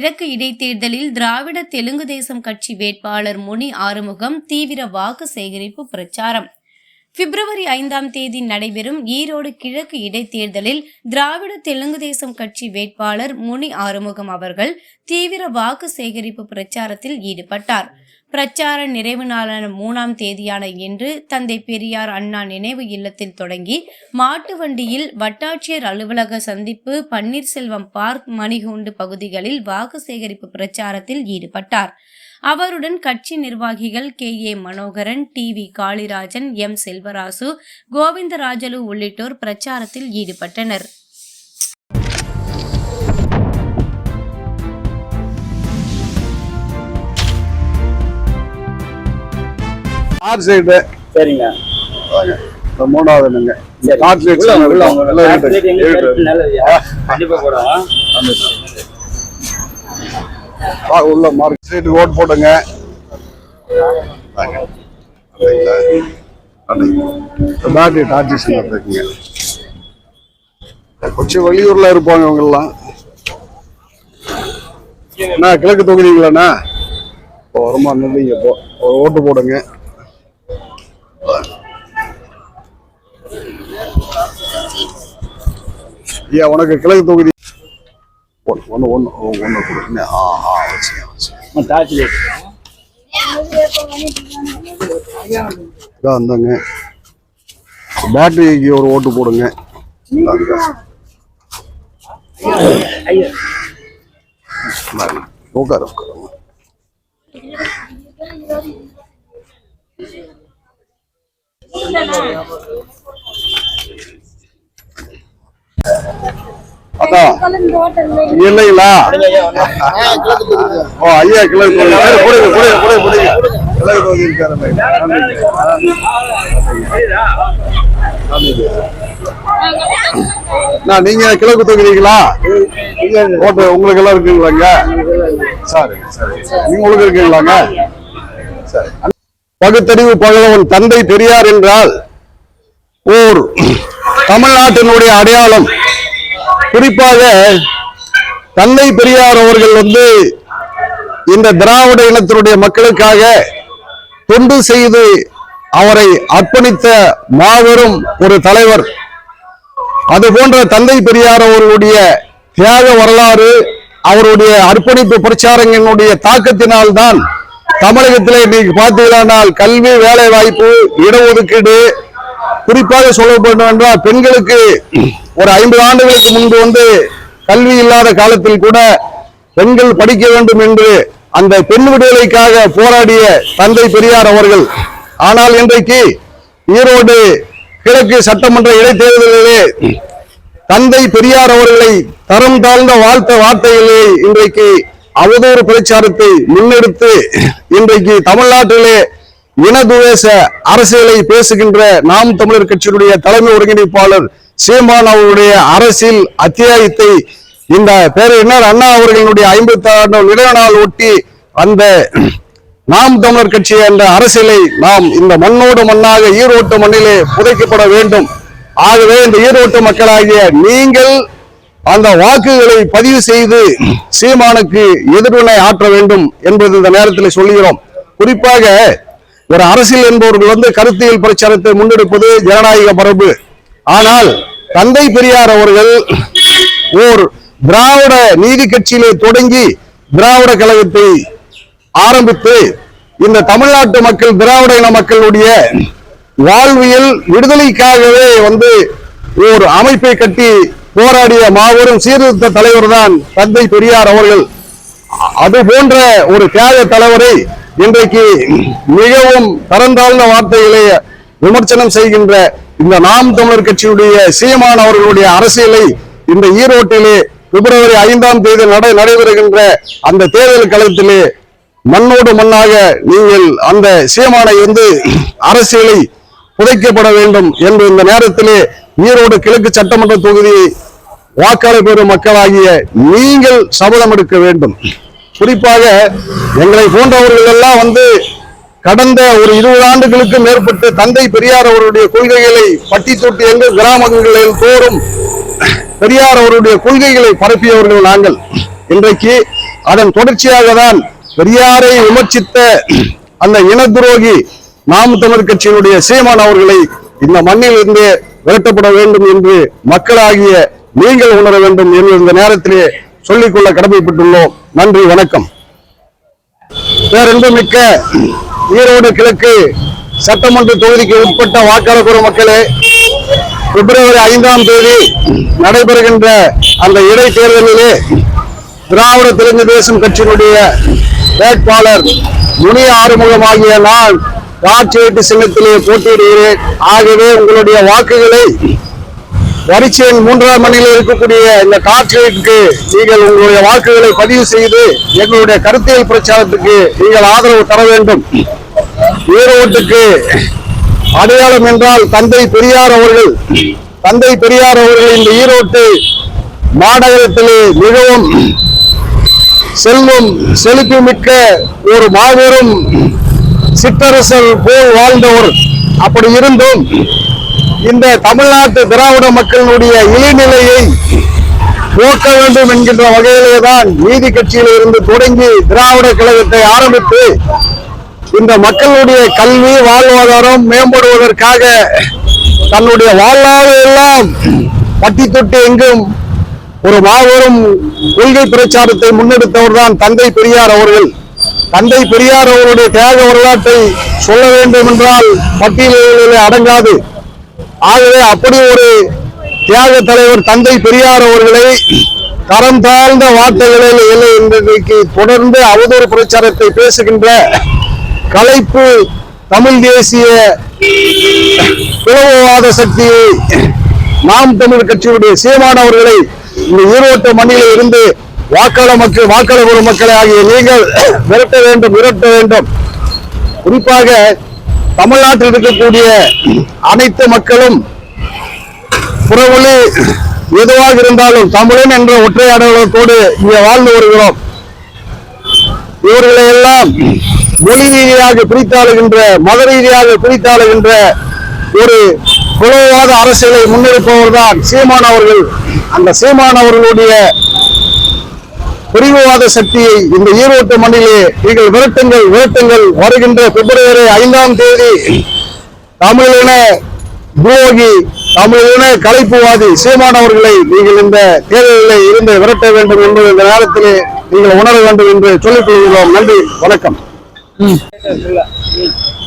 கிழக்கு இடைத்தேர்தலில் திராவிட தெலுங்கு தேசம் கட்சி வேட்பாளர் முனி ஆறுமுகம் தீவிர வாக்கு சேகரிப்பு பிரச்சாரம். பிப்ரவரி ஐந்தாம் தேதி நடைபெறும் ஈரோடு கிழக்கு இடைத்தேர்தலில் திராவிட தெலுங்கு தேசம் கட்சி வேட்பாளர் முனி ஆறுமுகம் அவர்கள் தீவிர வாக்கு சேகரிப்பு பிரச்சாரத்தில் ஈடுபட்டார். பிரச்சார நிறைவு நாளான மூணாம் தேதியான இன்று தந்தை பெரியார் அண்ணா நினைவு இல்லத்தில் தொடங்கி மாட்டு வண்டியில் வட்டாட்சியர் அலுவலக சந்திப்பு பன்னீர்செல்வம் பார்க் மணிகூண்டு பகுதிகளில் வாக்கு சேகரிப்பு பிரச்சாரத்தில் ஈடுபட்டார். அவருடன் கட்சி நிர்வாகிகள் K. A. Manoharan T. V. Kalirajan M. Selvarasu Govindarajalu உள்ளிட்டோர் பிரச்சாரத்தில் ஈடுபட்டனர். ஆர் சைடு சரிங்க. மூணாவது என்னங்க உள்ள, மார்க் ஸ்ட்ரீட் ஓட் போடுங்க. பேட்டரி டார்ஜிஸ் இருக்குங்க கொஞ்சம் வெளியூர்ல இருப்பாங்க இவங்க எல்லாம் அண்ணா கிழக்கு தொகுதிங்களாண்ணா இப்போ வருமா நில்லுங்க இப்போ ஒரு ஓட்டு போடுங்க. ஐயா உனக்கு கிழக்கு தொகுதி. ஒன்று ஒன்று ஒன்று ஒன்று கொடுங்க ஆ ஆ வச்சுங்க வச்சுங்க டார்ச் லைட். இதோ வந்தாங்க பேட்டரிக்கு ஒரு ஓட்டு போடுங்க. ஐயா. இந்தாங்க. உட்காரு இல்லைங்களா? ஓ ஐயா கிழக்கு தொகுதி சரி, கொடுங்க கொடுங்க கொடுங்க கொடுங்க கிழக்கு தொகுதி இருக்காரு நீங்க கிழக்கு தொகுதிங்களா ஓட்டு உங்களுக்கு எல்லாம் இருக்குங்களாங்க? சரி சரி. நீங்க உங்களுக்கு இருக்குங்களாங்க? சரி. பகுத்தறிவு பகலவன் தந்தை பெரியார் என்றால் ஓர் தமிழ்நாட்டினுடைய அடையாளம் குறிப்பாக தந்தை பெரியார் அவர்கள் வந்து இந்த திராவிட இனத்தினுடைய மக்களுக்காக தொண்டு செய்து அவரை அர்ப்பணித்த மாபெரும் ஒரு தலைவர். அது போன்ற தந்தை பெரியார் அவர்களுடைய தியாக வரலாறு அவருடைய அர்ப்பணிப்பு பிரச்சாரங்களினுடைய தாக்கத்தினால்தான் தமிழகத்திலே இன்னைக்கு பார்த்தீங்களானால் கல்வி வேலை வாய்ப்பு இடஒதுக்கீடு குறிப்பாக சொல்ல வேண்டும் என்றால் பெண்களுக்கு ஒரு ஐம்பது ஆண்டுகளுக்கு முன்பு வந்து கல்வி இல்லாத காலத்தில் கூட பெண்கள் படிக்க வேண்டும் என்று அந்த பெண் விடுதலைக்காக போராடிய தந்தை பெரியார் அவர்கள். ஆனால் இன்றைக்கு ஈரோடு கிழக்கு சட்டமன்ற இடைத்தேர்தலிலே தந்தை பெரியார் அவர்களை தரம் தாழ்ந்த வாழ்த்த வார்த்தைகளை இன்றைக்கு அவதூறு பிரச்சாரத்தை முன்னெடுத்து இன்றைக்கு தமிழ்நாட்டிலே இனதுவேச அரசியலை பேசுகின்ற நாம் தமிழர் கட்சியினுடைய தலைமை ஒருங்கிணைப்பாளர் சீமான் அவருடைய அரசியல் அத்தியாயத்தை இந்த பேரறிஞர் அண்ணா அவர்களுடைய ஐம்பத்தி ஆண்டு நினைவு நாள் ஒட்டி அந்த நாம் தமிழர் கட்சி என்ற அரசியலை நாம் இந்த மண்ணோடு மண்ணாக ஈரோட்டு மண்ணிலே புதைக்கப்பட வேண்டும். ஆகவே இந்த ஈரோட்டு மக்களாகிய நீங்கள் அந்த வாக்குகளை பதிவு செய்து சீமானுக்கு எதிர்வினை ஆற்ற வேண்டும் என்பது இந்த நேரத்தில் சொல்லுகிறோம். குறிப்பாக ஒரு அரசியல் என்பவர்கள் வந்து கருத்தியல் பிரச்சாரத்தை முன்னெடுப்பது ஜனநாயக மரபு. ஆனால் தந்தை பெரியார் அவர்கள் ஓர் திராவிட நீதி கட்சியிலே தொடங்கி திராவிட கழகத்தை ஆரம்பித்து இந்த தமிழ்நாட்டு மக்கள் திராவிட இன மக்களுடைய வாழ்வியல் விடுதலைக்காகவே வந்து ஒரு அமைப்பை கட்டி போராடிய மாபெரும் சீர்திருத்த தலைவர் தான் தந்தை பெரியார் அவர்கள். அது போன்ற ஒரு தியாக தலைவரை இன்றைக்கு மிகவும் தரந்தாழ்ந்த வார்த்தைகளை விமர்சனம் செய்கின்ற இந்த நாம் தமிழர் கட்சியுடைய சீமான் அவர்களுடைய அரசியலை இந்த ஈரோட்டிலே பிப்ரவரி ஐந்தாம் தேதி நடை நடைபெறுகின்ற அந்த தேர்தல் களத்திலே மண்ணோடு மண்ணாக நீங்கள் அந்த சீமானை வந்து அரசியலை புதைக்கப்பட வேண்டும் என்று இந்த நேரத்திலே ஈரோடு கிழக்கு சட்டமன்ற தொகுதி வாக்காளர் பெறும் மக்களாகிய நீங்கள் சபதம் எடுக்க வேண்டும். குறிப்பாக எங்களை போன்றவர்கள் எல்லாம் வந்து கடந்த ஒரு இருபது ஆண்டுகளுக்கு மேற்பட்டு தந்தை பெரியார் அவருடைய கொள்கைகளை பட்டி தொட்டி எங்கு கிராமங்களில் தோறும் பெரியார் அவருடைய கொள்கைகளை பரப்பியவர்கள் நாங்கள். இன்றைக்கு அதன் தொடர்ச்சியாக தான் பெரியாரை விமர்சித்த அந்த இன துரோகி நாம் தமிழ் கட்சியினுடைய சீமான் அவர்களை இந்த மண்ணில் இருந்து விரட்டப்பட வேண்டும் என்று மக்களாகிய நீங்கள் உணர வேண்டும் என்று இந்த நேரத்திலே சொல்லிக்கொள்ள கடமைப்பட்டுள்ளோம். நன்றி வணக்கம். பேரன்புமிக்க ஈரோடு கிழக்கு சட்டமன்ற தொகுதிக்கு உட்பட்ட வாக்காளர் மக்களே பிப்ரவரி ஐந்தாம் தேதி நடைபெறுகின்ற அந்த இடைத்தேர்தலிலே திராவிட தெலுங்கு தேசம் கட்சியினுடைய வேட்பாளர் முனி ஆறுமுகம் ஆகிய நான் ராட்சேட்டு சின்னத்திலே போட்டியிடுகிறேன். ஆகவே உங்களுடைய வாக்குகளை வரிசையின் மூன்றாம் மணியில் இருக்கக்கூடிய இந்த காற்றைக்கு நீங்கள் உங்களுடைய வாக்குகளை பதிவு செய்து எங்களுடைய கருத்தியல் பிரச்சாரத்துக்கு நீங்கள் ஆதரவு தர வேண்டும். ஈரோட்டுக்கு அடையாளம் என்றால் தந்தை பெரியார் அவர்கள். தந்தை பெரியார் அவர்கள் இந்த ஈரோட்டு மாநகரத்திலே மிகவும் செல்வம் செழிப்பு மிக்க ஒரு மாபெரும் சிற்றரசர் போல் வாழ்ந்தவர். அப்படி இருந்தும் இந்த தமிழ்நாட்டு திராவிட மக்களினுடைய இழிநிலையை போக்க வேண்டும் என்கின்ற வகையிலே தான் நீதி கட்சியில் இருந்து தொடங்கி திராவிட கழகத்தை ஆரம்பித்து இந்த மக்களுடைய கல்வி வாழ்வாதாரம் மேம்படுவதற்காக தன்னுடைய வாழ்நாள் எல்லாம் பட்டி தொட்டு எங்கும் ஒரு மாபெரும் கொள்கை பிரச்சாரத்தை முன்னெடுத்தவர் தான் தந்தை பெரியார் அவர்கள். தந்தை பெரியார் அவருடைய தியாக வரலாற்றை சொல்ல வேண்டும் என்றால் பட்டியலிலே அடங்காது. ஆகவே அப்படி ஒரு தியாக தலைவர் தந்தை பெரியார் அவர்களை தரம் தாழ்ந்த வார்த்தைகளில் இல்லை இன்றைக்கு தொடர்ந்து அவதூறு பிரச்சாரத்தை பேசுகின்ற கலைப்பு தமிழ் தேசிய பிளவுவாத சக்தியை நாம் தமிழ் கட்சியுடைய சீமானவர்களை இந்த ஈரோட்டு மண்ணில் இருந்து வாக்காளர் மக்கள் வாக்காளர் குழு மக்களை ஆகிய நீங்கள் விரட்ட வேண்டும் விரட்ட வேண்டும். குறிப்பாக தமிழ்நாட்டில் இருக்கக்கூடிய அனைத்து மக்களும் புறவொழி எதுவாக இருந்தாலும் தமிழன் என்ற ஒற்றை அடையாளத்தோடு இங்கே வாழ்ந்து வருகிறோம். இவர்களை எல்லாம் மொழி ரீதியாக பிரித்தாளுகின்ற மத ரீதியாக பிரித்தாளுகின்ற ஒரு குலவாத அரசியலை முன்னெடுப்பவர் தான் சீமான் அவர்கள். அந்த சீமான் அவர்களுடைய பிரிவுவாத சக்தியை இந்த ஈரோட்டு மண்ணிலே நீங்கள் விரட்டுங்கள் விரட்டுங்கள். வருகின்ற பிப்ரவரி ஐந்தாம் தேதி தமிழின துரோகி தமிழின கலைப்புவாதி சீமான் அவர்களை நீங்கள் இந்த தேர்தலில் இருந்து விரட்ட வேண்டும் என்பது இந்த நேரத்திலே நீங்கள் உணர வேண்டும் என்று சொல்லிக் கொள்கிறோம். நன்றி வணக்கம்.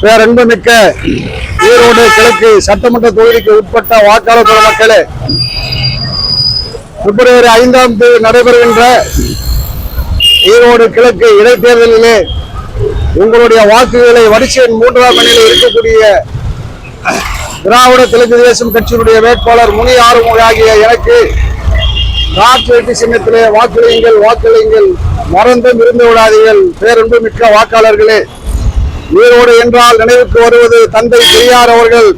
பேரன்புமிக்க ஈரோடு கிழக்கு சட்டமன்ற தொகுதிக்கு உட்பட்ட வாக்காளர் குழு மக்களே பிப்ரவரி ஐந்தாம் தேதி நடைபெறுகின்ற ஈரோடு கிழக்கு இடைத்தேர்தலிலே உங்களுடைய வாக்குகளை வரிசையின் மூன்றாம் எண்ணில் இருக்கக்கூடிய திராவிட தெலுங்கு தேசம் கட்சியினுடைய வேட்பாளர் முனி ஆறுமுக ஆகிய எனக்கு ராட்சேட்டி சின்னத்திலே வாக்களியுங்கள் வாக்களியுங்கள். மறந்தும் இருந்து விடாதீர்கள். பேரன்பு மிக்க வாக்காளர்களே ஈரோடு என்றால் நினைவுக்கு வருவது தந்தை பெரியார் அவர்கள்.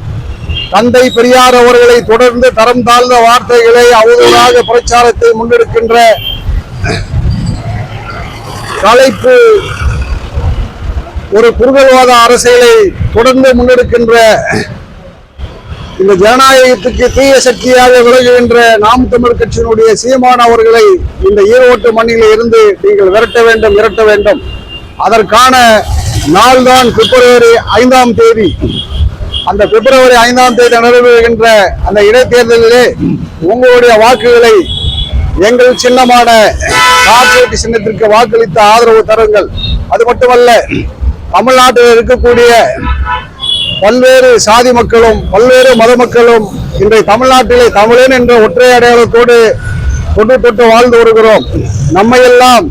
தந்தை பெரியார் அவர்களை தொடர்ந்து தரம் தாழ்ந்த வார்த்தைகளை அவதூறாக பிரச்சாரத்தை முன்னெடுக்கின்ற கலைப்பு ஒரு குறுகல்வாத அரசியலை தொடர்ந்து முன்னெடுக்கின்ற இந்த ஜனநாயகத்துக்கு தீய சக்தியாக விலகுகின்ற நாம் தமிழ் கட்சியினுடைய சீமான அவர்களை இந்த ஈரோட்டு மண்ணில் இருந்து நீங்கள் விரட்ட வேண்டும் விரட்ட வேண்டும். அதற்கான நாள்தான் பிப்ரவரி ஐந்தாம் தேதி. அந்த பிப்ரவரி ஐந்தாம் தேதி நடைபெறுகின்ற அந்த இடைத்தேர்தலிலே உங்களுடைய வாக்குகளை எங்கள் சின்னமான கார்பரேட் சின்னத்திற்கு வாக்களித்து ஆதரவு தருங்கள். அது மட்டுமல்ல தமிழ்நாட்டில் இருக்கக்கூடிய பல்வேறு சாதி மக்களும் பல்வேறு மத மக்களும் இன்றைய தமிழ்நாட்டிலே தமிழன் என்ற ஒற்றை அடையாளத்தோடு தொட்டு தொட்டு வாழ்ந்து வருகிறோம். நம்மையெல்லாம்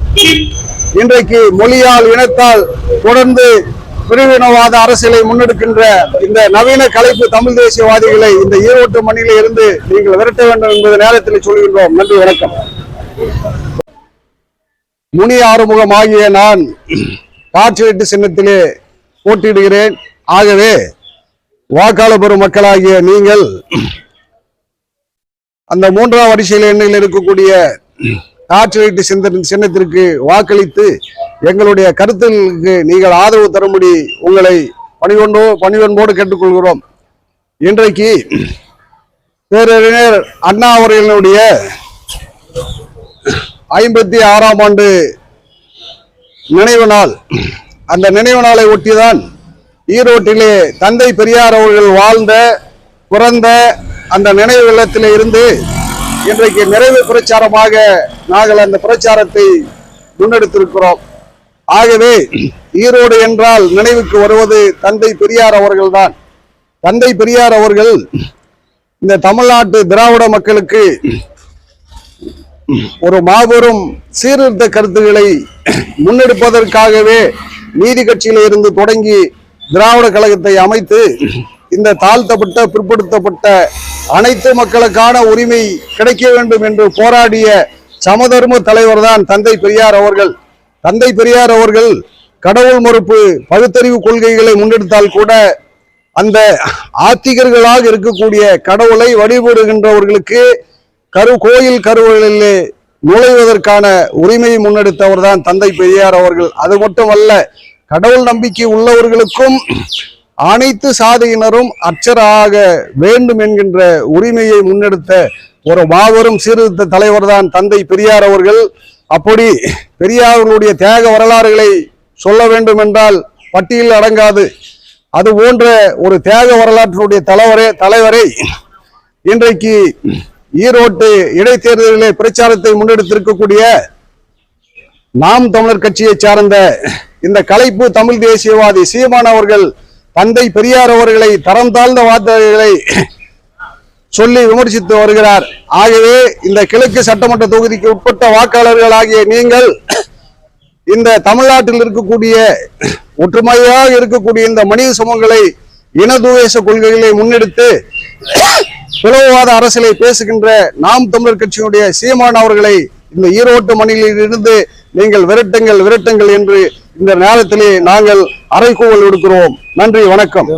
இன்றைக்கு மொழியால் இனத்தால் தொடர்ந்து பிரிவினவாத அரசியலை முன்னெடுக்கின்ற இந்த நவீன கலைப்பு தமிழ் தேசியவாதிகளை இந்த ஈரோட்டு மண்ணில இருந்து நீங்கள் விரட்ட வேண்டும் என்பது நேரத்தில் சொல்கின்றோம். நன்றி வணக்கம். முனி ஆறுமுகம் ஆகிய நான் காட்சிவெட்டு சின்னத்திலே போட்டியிடுகிறேன். ஆகவே வாக்காளர் பெறும் மக்களாகிய நீங்கள் அந்த மூன்றாம் வரிசையில் எண்ணில் இருக்கக்கூடிய காட்சிவெட்டு சிந்தன சின்னத்திற்கு வாக்களித்து எங்களுடைய கருத்துக்கு நீங்கள் ஆதரவு தரும்படி உங்களை பணிகொண்டோ பணிவன்போடு கேட்டுக்கொள்கிறோம். இன்றைக்கு பேரறிஞர் அண்ணா அவர்களினுடைய ஐம்பத்தி ஆறாம் ஆண்டு நினைவு நாள். அந்த நினைவு நாளை ஒட்டிதான் ஈரோட்டிலே தந்தை பெரியார் அவர்கள் வாழ்ந்த பிறந்த அந்த நினைவு இல்லத்தில் இருந்து இன்றைக்கு நிறைவு பிரச்சாரமாக நாங்கள் அந்த பிரச்சாரத்தை முன்னெடுத்திருக்கிறோம். ஆகவே ஈரோடு என்றால் நினைவுக்கு வருவது தந்தை பெரியார் அவர்கள்தான். தந்தை பெரியார் அவர்கள் இந்த தமிழ்நாட்டு திராவிட மக்களுக்கு ஒரு மாபெரும் சீர்திருத்த கருத்துக்களை முன்னெடுப்பதற்காகவே நீதி கட்சியில இருந்து தொடங்கி திராவிட கழகத்தை அமைத்து இந்த தாழ்த்தப்பட்ட பிற்படுத்தப்பட்ட அனைத்து மக்களுக்கான உரிமை கிடைக்க வேண்டும் என்று போராடிய சமதர்ம தலைவர் தான் தந்தை பெரியார் அவர்கள். தந்தை பெரியார் அவர்கள் கடவுள் மறுப்பு பகுத்தறிவு கொள்கைகளை முன்னெடுத்தால் கூட அந்த ஆத்திகர்களாக இருக்கக்கூடிய கடவுளை வழிபடுகின்றவர்களுக்கு கரு கோயில் கருவகளிலே நுழைவதற்கான உரிமையை முன்னெடுத்தவர் தான் தந்தை பெரியார் அவர்கள். அது மட்டுமல்ல கடவுள் நம்பிக்கை உள்ளவர்களுக்கும் அனைத்து சாதியினரும் அர்ச்சராக வேண்டும் என்கின்ற உரிமையை முன்னெடுத்த ஒரு மாபெரும் சீர்திருத்த தலைவர் தான் தந்தை பெரியார் அவர்கள். அப்படி பெரியார்களுடைய தியாக வரலாறுகளை சொல்ல வேண்டும் என்றால் பட்டியல் அடங்காது. அது போன்ற ஒரு தியாக வரலாற்றினுடைய தலைவரே தலைவரை இன்றைக்கு ஈரோட்டு இடைத்தேர்தலிலே பிரச்சாரத்தை முன்னெடுத்திருக்கக்கூடிய நாம் தமிழர் கட்சியை சார்ந்த இந்த கலைப்பு தமிழ் தேசியவாதி சீமான் அவர்கள் தந்தை பெரியார் அவர்களை தரம் தாழ்ந்த வார்த்தைகளை சொல்லி விமர்சித்து வருகிறார். ஆகவே இந்த கிழக்கு சட்டமன்ற தொகுதிக்கு உட்பட்ட வாக்காளர்கள் ஆகிய நீங்கள் இந்த தமிழ்நாட்டில் இருக்கக்கூடிய ஒற்றுமையாக இருக்கக்கூடிய இந்த மனித சமூகங்களை இனதுவேச கொள்கைகளை முன்னெடுத்து பிளவுவாத அரசியலை பேசுகின்ற நாம் தமிழர் கட்சியினுடைய சீமான் அவர்களை இந்த ஈரோட்டு மண்ணில் இருந்து நீங்கள் விரட்டுங்கள் விரட்டுங்கள் என்று இந்த நேரத்திலே நாங்கள் அறைகூவல் விடுக்கிறோம். நன்றி வணக்கம்.